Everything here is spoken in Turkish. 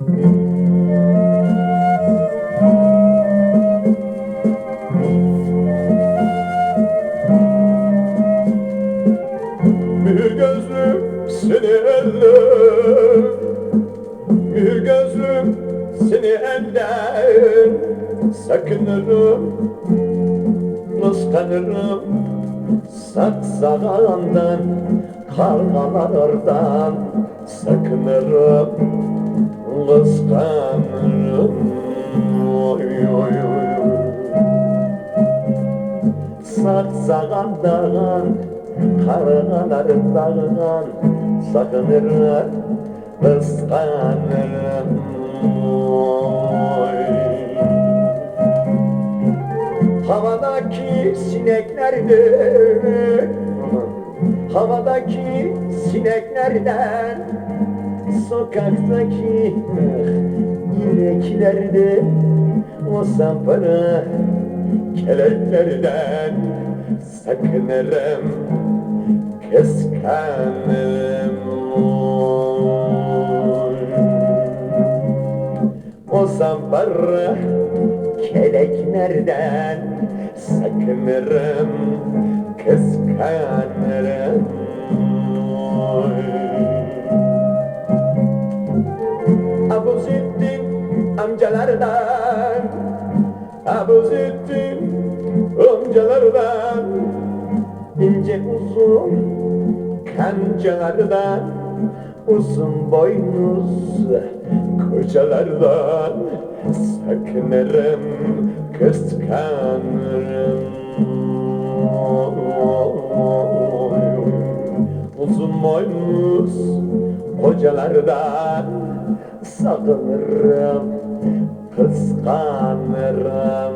Bir gözlüm seni eller. Bir gözlüm seni eller. Sakınırım Kıskanırım. Saksağandan Kargalardan Sakınırım Kıskanırım Oy oy oy Saksağandan Kargalardan Sakınırım Kıskanırım Oy. Havadaki sineklerden Havadaki sineklerden Sokaktaki ineklerden O zampara keleklerden Sakınırım Kıskanırım o zampara keleklerden sakınırım, kıskanırım. Amcalardan, Abuzettin amcalardan, ince uzun kancalardan, uzun boynuz kocalardan sakınırım, kıskanırım. Uzun boynuz kocalardan sakınırım, kıskanırım.